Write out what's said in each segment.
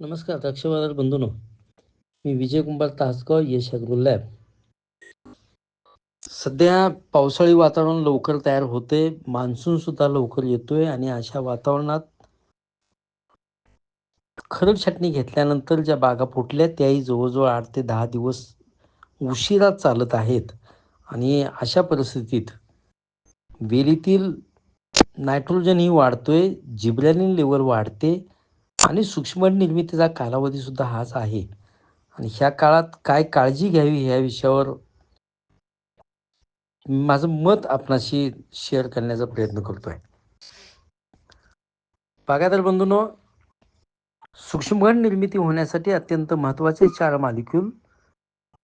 नमस्कार द्राक्षबाजार बंधूनो. मी विजय कुंभार तासगाव यश अग्रो लॅब. सध्या पावसाळी वातावरण लवकर तयार होते मान्सून सुद्धा लवकर येतोय आणि अशा वातावरणात खरड छाटणी घेतल्यानंतर ज्या बागा फुटल्या त्याही जवळजवळ आठ ते दहा दिवस उशिरा चालत आहेत. आणि अशा परिस्थितीत वेलीतील नायट्रोजनही वाढतोय जिब्रॅलिन लेवल वाढते आणि सूक्ष्म निर्मितीचा कालावधी सुद्धा हाच आहे. आणि ह्या काळात काय काळजी घ्यावी ह्या विषयावर माझं मत आपणाशी शेअर करण्याचा प्रयत्न करतोय. बागायदार बंधून सूक्ष्मगण निर्मिती होण्यासाठी अत्यंत महत्त्वाचे चार मालिक्यूल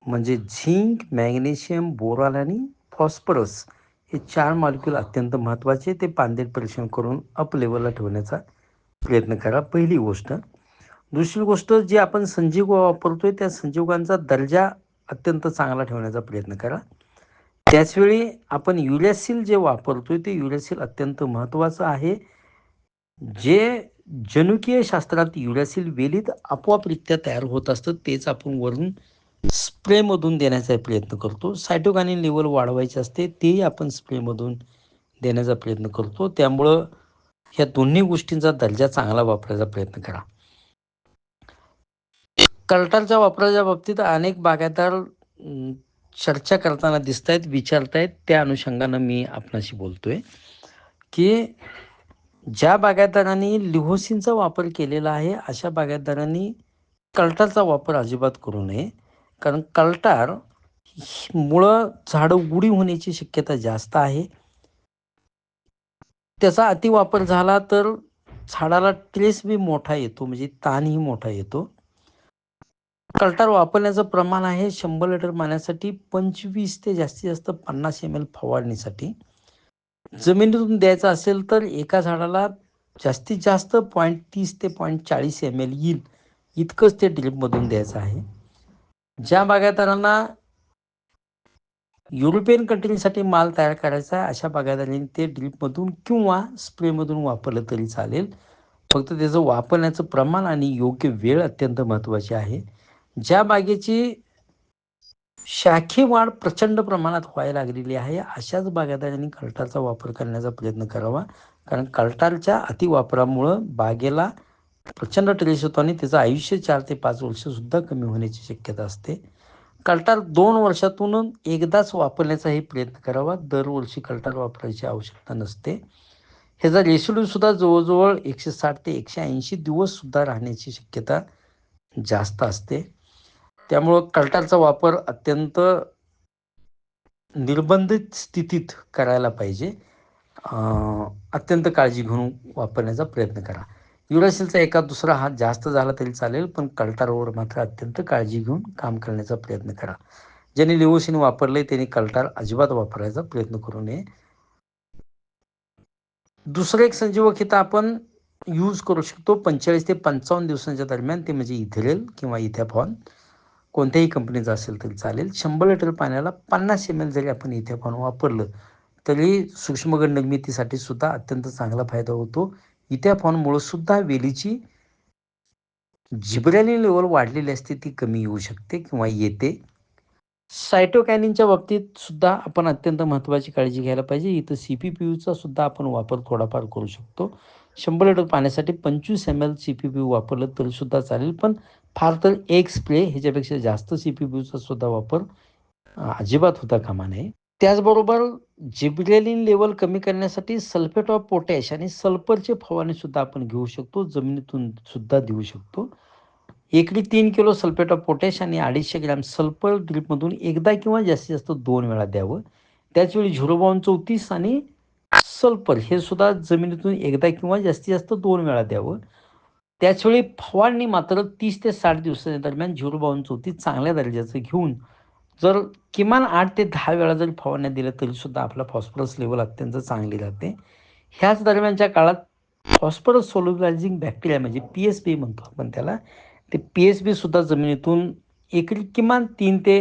म्हणजे झिंक मॅग्नेशियम बोराल आणि फॉस्फरस हे चार मालिक्यूल अत्यंत महत्त्वाचे ते पांदेट परीक्षण करून अप लेवलला ठेवण्याचा प्रयत्न करा. पहिली गोष्ट. दुसरी गोष्ट जी आपण संजीव वापरतोय त्या संजीवकांचा दर्जा अत्यंत चांगला ठेवण्याचा प्रयत्न करा. त्याचवेळी आपण युरॅसिल जे वापरतोय ते युरॅसिल अत्यंत महत्त्वाचं आहे. जे जनुकीय शास्त्रात युरॅसिल वेलीत आपोआपरित्या तयार होत असतं तेच आपण वरून स्प्रेमधून देण्याचा प्रयत्न करतो. सायटोकानी लेवल वाढवायचे असते तेही आपण स्प्रेमधून देण्याचा प्रयत्न करतो. त्यामुळं या दोन्ही गोष्टींचा दर्जा चांगला वापरायचा प्रयत्न करा. कल्टारच्या वापराच्या बाबतीत अनेक बागायतदार चर्चा करताना दिसत आहेत विचारतायत. त्या अनुषंगानं मी आपणाशी बोलतोय की ज्या बागायतदारांनी लिहोसिनचा वापर केलेला आहे अशा बागायतदारांनी कल्टारचा वापर अजिबात करू नये. कारण कल्टार मुळं झाडं उडी होण्याची शक्यता जास्त आहे. त्याचा अतिवापर झाला तर झाडाला ट्रेस बी मोठा येतो म्हणजे ताणही मोठा येतो. कल्टार वापरण्याचं प्रमाण आहे शंभर लिटर पाण्यासाठी पंचवीस ते जास्तीत जास्त पन्नास एम एल फवारणीसाठी. जमिनीतून द्यायचं असेल तर एका झाडाला जास्तीत जास्त पॉईंट तीस ते पॉईंट चाळीस एम एल येईल इतकंच ते ड्रिपमधून द्यायचं आहे. ज्या बागायतदारांना युरोपियन कंट्रीसाठी माल तयार करायचा आहे अशा बागायतदारांनी ते ड्रीपमधून किंवा स्प्रेमधून वापरलं तरी चालेल. फक्त त्याचं वापरण्याचं प्रमाण आणि योग्य वेळ अत्यंत महत्त्वाची आहे. ज्या बागेची शाखी वाढ प्रचंड प्रमाणात व्हायला लागलेली आहे अशाच बागायतदारांनी कल्टारचा वापर करण्याचा प्रयत्न करावा. कारण कल्टारच्या अतिवापरामुळं बागेला प्रचंड ट्रेस होतो आणि त्याचं आयुष्य चार ते पाच वर्षसुद्धा कमी होण्याची शक्यता असते. कल्टार दोन वर्षातून एकदाच वापरण्याचाही प्रयत्न करावा. दरवर्षी कल्टार वापरायची आवश्यकता नसते. ह्याचा रेसिड्यूसुद्धा जवळजवळ एकशे साठ ते एकशे ऐंशी दिवससुद्धा राहण्याची शक्यता जास्त असते. त्यामुळं कल्टारचा वापर अत्यंत निर्बंधित स्थितीत करायला पाहिजे. अत्यंत काळजी घेऊन वापरण्याचा प्रयत्न करा. युरासेलचा एका दुसरा हात जास्त झाला तरी चालेल पण कल्टारवर मात्र अत्यंत काळजी घेऊन काम करण्याचा प्रयत्न करा. ज्यांनी लिओसिन वापरले त्यांनी कल्टार अजिबात वापरायचा प्रयत्न करू नये. दुसरं एक संजीवक इथं आपण यूज करू शकतो पंचेचाळीस ते पंचावन्न दिवसांच्या दरम्यान ते म्हणजे इथेरेल किंवा इथॅफॉन. कोणत्याही कंपनीचं असेल तरी चालेल. शंभर लिटर पाण्याला पन्नास एम एल जरी आपण इथॅफॉन वापरलं तरी सूक्ष्मगड निर्मितीसाठी सुद्धा अत्यंत चांगला फायदा होतो. इथॅफॉनमुळं सुद्धा वेलीची जिब्रॅलिन लेवल वाढलेली असते ती कमी येऊ शकते किंवा येते. सायटोकॅनिनच्या बाबतीत सुद्धा आपण अत्यंत महत्त्वाची काळजी घ्यायला पाहिजे. इथं सी पी पी यूचा सुद्धा आपण वापर थोडाफार करू शकतो. शंभर लिटर पाण्यासाठी पंचवीस M L C P P U वापरलं तरीसुद्धा चालेल पण फार तर एक स्प्रे ह्याच्यापेक्षा जास्त सी पी पी यूचा सुद्धा वापर अजिबात होता कामा नये. त्याचबरोबर जिब्रेलिन लेवल कमी करण्यासाठी सल्फेट ऑफ पोटॅश आणि सल्फरचे फवारणी सुद्धा आपण घेऊ शकतो जमिनीतून सुद्धा देऊ शकतो. एकरी तीन किलो सल्फेट ऑफ पोटॅश आणि अडीचशे ग्रॅम सल्फर ड्रिपमधून एकदा किंवा जास्तीत जास्त दोन वेळा द्यावं. त्याचवेळी झिरो चौतीस आणि सल्फर हे सुद्धा जमिनीतून एकदा किंवा जास्तीत जास्त दोन वेळा द्यावं. त्याचवेळी फवारणी मात्र तीस ते साठ दिवसाच्या दरम्यान झिरो चौतीस चांगल्या दर्जाचं घेऊन जर किमान आठ ते दहा वेळा जरी फवारण्या दिल्या तरीसुद्धा आपला फॉस्फरस लेवल अत्यंत चांगली जाते. ह्याच दरम्यानच्या काळात फॉस्फरस सोल्युलायझिंग बॅक्टेरिया म्हणजे पी एस बी म्हणतो आपण त्याला. ते पी एस बीसुद्धा जमिनीतून एकरी किमान तीन ते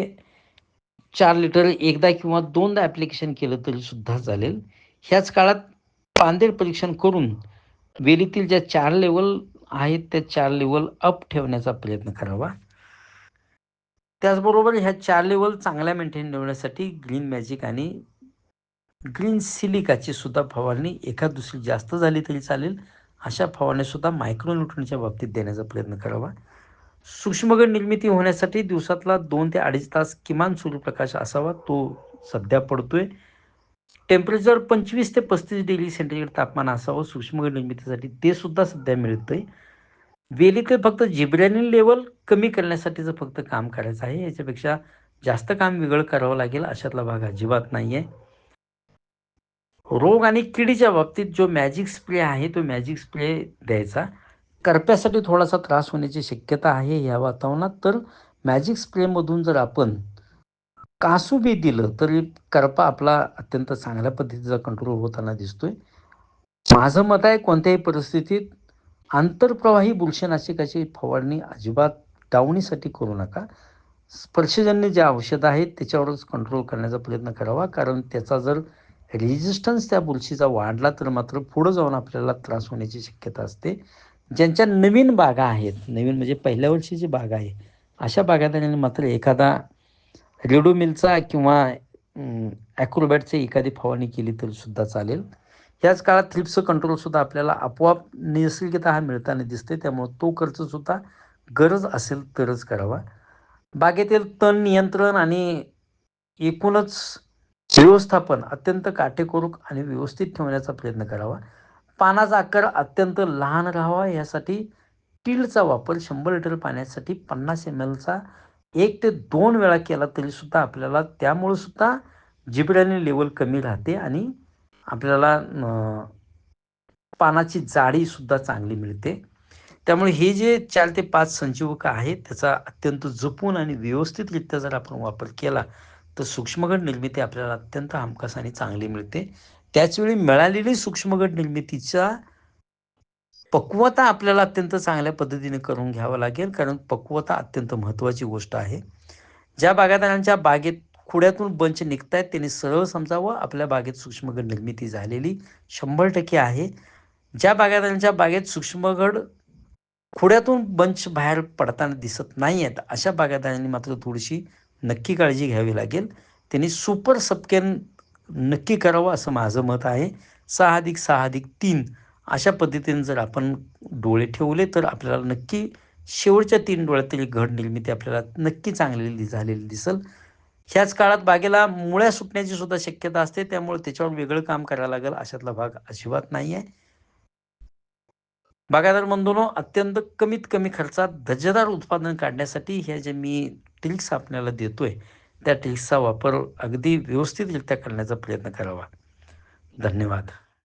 चार लिटर एकदा किंवा दोनदा ॲप्लिकेशन केलं तरीसुद्धा चालेल. ह्याच काळात पांदेड परीक्षण करून वेलीतील ज्या चार लेवल आहेत त्या चार लेवल अप ठेवण्याचा प्रयत्न करावा. त्याचबरोबर ह्या चार लेवल चांगल्या मेंटेन ठेवण्यासाठी ग्रीन मॅजिक आणि ग्रीन सिलिकाची सुद्धा फवारणी एखाद दुसरी जास्त झाली तरी चालेल. अशा फवारण्यासुद्धा मायक्रोन्यूट्रनच्या बाबतीत देण्याचा प्रयत्न करावा. सूक्ष्मगड निर्मिती होण्यासाठी दिवसातला दोन ते अडीच तास किमान सूर्यप्रकाश असावा तो सध्या पडतोय. टेम्परेचर पंचवीस ते पस्तीस डिग्री सेंटीग्रेड तापमान असावं सूक्ष्मगड निर्मितीसाठी ते सुद्धा सध्या मिळतंय. वेलीतील फक्त जिब्रॅनिन लेवल कमी करण्यासाठीचं फक्त काम करायचं आहे. याच्यापेक्षा जास्त काम वेगळं करावं लागेल अशातला भाग अजिबात नाही आहे रोग आणि किडीच्या बाबतीत जो मॅजिक स्प्रे आहे तो मॅजिक स्प्रे द्यायचा. करप्यासाठी थोडासा त्रास होण्याची शक्यता आहे या वातावरणात. तर मॅजिक स्प्रेमधून जर आपण कासू बी दिलं तरी करपा आपला अत्यंत चांगल्या पद्धतीचा कंट्रोल होताना दिसतोय. माझं मत आहे कोणत्याही परिस्थितीत आंतरप्रवाही बुरशीनाशकाची फवारणी अजिबात डावणीसाठी करू नका. स्पर्शजन्य जे औषधं आहेत त्याच्यावरच कंट्रोल करण्याचा प्रयत्न करावा. कारण त्याचा जर रेजिस्टन्स त्या बुरशीचा वाढला तर मात्र पुढं जाऊन आपल्याला त्रास होण्याची शक्यता असते. ज्यांच्या नवीन बागा आहेत नवीन म्हणजे पहिल्या वर्षीची बाग आहे अशा बागायतदारांनी मात्र एखादा रेडोमिलचा किंवा ॲक्रोबॅटची एखादी फवारणी केली तरी सुद्धा चालेल. ह्याच काळात थ्रिप्स कंट्रोलसुद्धा आपल्याला आपोआप नैसर्गिकता हा मिळताना दिसते. त्यामुळं तो खर्चसुद्धा गरज असेल तरच करावा. बागेतील तण नियंत्रण आणि एकूणच व्यवस्थापन अत्यंत काटेकोरक आणि व्यवस्थित ठेवण्याचा प्रयत्न करावा. पानाचा आकार अत्यंत लहान राहावा. यासाठी टीलचा वापर शंभर लिटर पाण्यासाठी पन्नास एम एलचा एक ते दोन वेळा केला तरीसुद्धा आपल्याला त्यामुळं सुद्धा जिबड्याने लेवल कमी राहते आणि आपल्याला पानाची जाडीसुद्धा चांगली मिळते. त्यामुळे हे जे चार ते पाच संजीवक आहेत त्याचा अत्यंत जपून आणि व्यवस्थितरित्या जर आपण वापर केला तर सूक्ष्मगड निर्मिती आपल्याला अत्यंत हमखासाने आणि चांगली मिळते. त्याचवेळी मिळालेली सूक्ष्मगड निर्मितीचा पक्वता आपल्याला अत्यंत चांगल्या पद्धतीने करून घ्यावं लागेल कारण पक्वता अत्यंत महत्त्वाची गोष्ट आहे. ज्या बागायतदारांच्या बागेत खुड्यातून बंच निघतायत त्यांनी सरळ समजावं आपल्या बागेत सूक्ष्मगड निर्मिती झालेली शंभर टक्के आहे. ज्या बागायतदारांच्या बागेत सूक्ष्मगड खुड्यातून बंच बाहेर पडताना दिसत नाही आहेत अशा बागायतदारांनी मात्र थोडीशी नक्की काळजी घ्यावी लागेल. त्यांनी सुपर सबकेन नक्की करावं असं माझं मत आहे. सहा अधिक सहा अधिक तीन अशा पद्धतीने जर आपण डोळे ठेवले तर आपल्याला नक्की शेवटच्या तीन डोळ्यातील घड निर्मिती आपल्याला नक्की चांगलेली झालेली दिसेल. ह्याच काळात बागेला मुळ्या सुटण्याची सुद्धा शक्यता असते. त्यामुळे त्याच्यावर वेगळं काम करायला लागेल अशातला भाग अजिबात नाही आहे बागायदार बंधूंनो अत्यंत कमीत कमी खर्चात दर्जेदार उत्पादन काढण्यासाठी ह्या जे मी टिल्स आपल्याला देतोय त्या टिल्सचा वापर अगदी व्यवस्थितरित्या करण्याचा प्रयत्न करावा. धन्यवाद.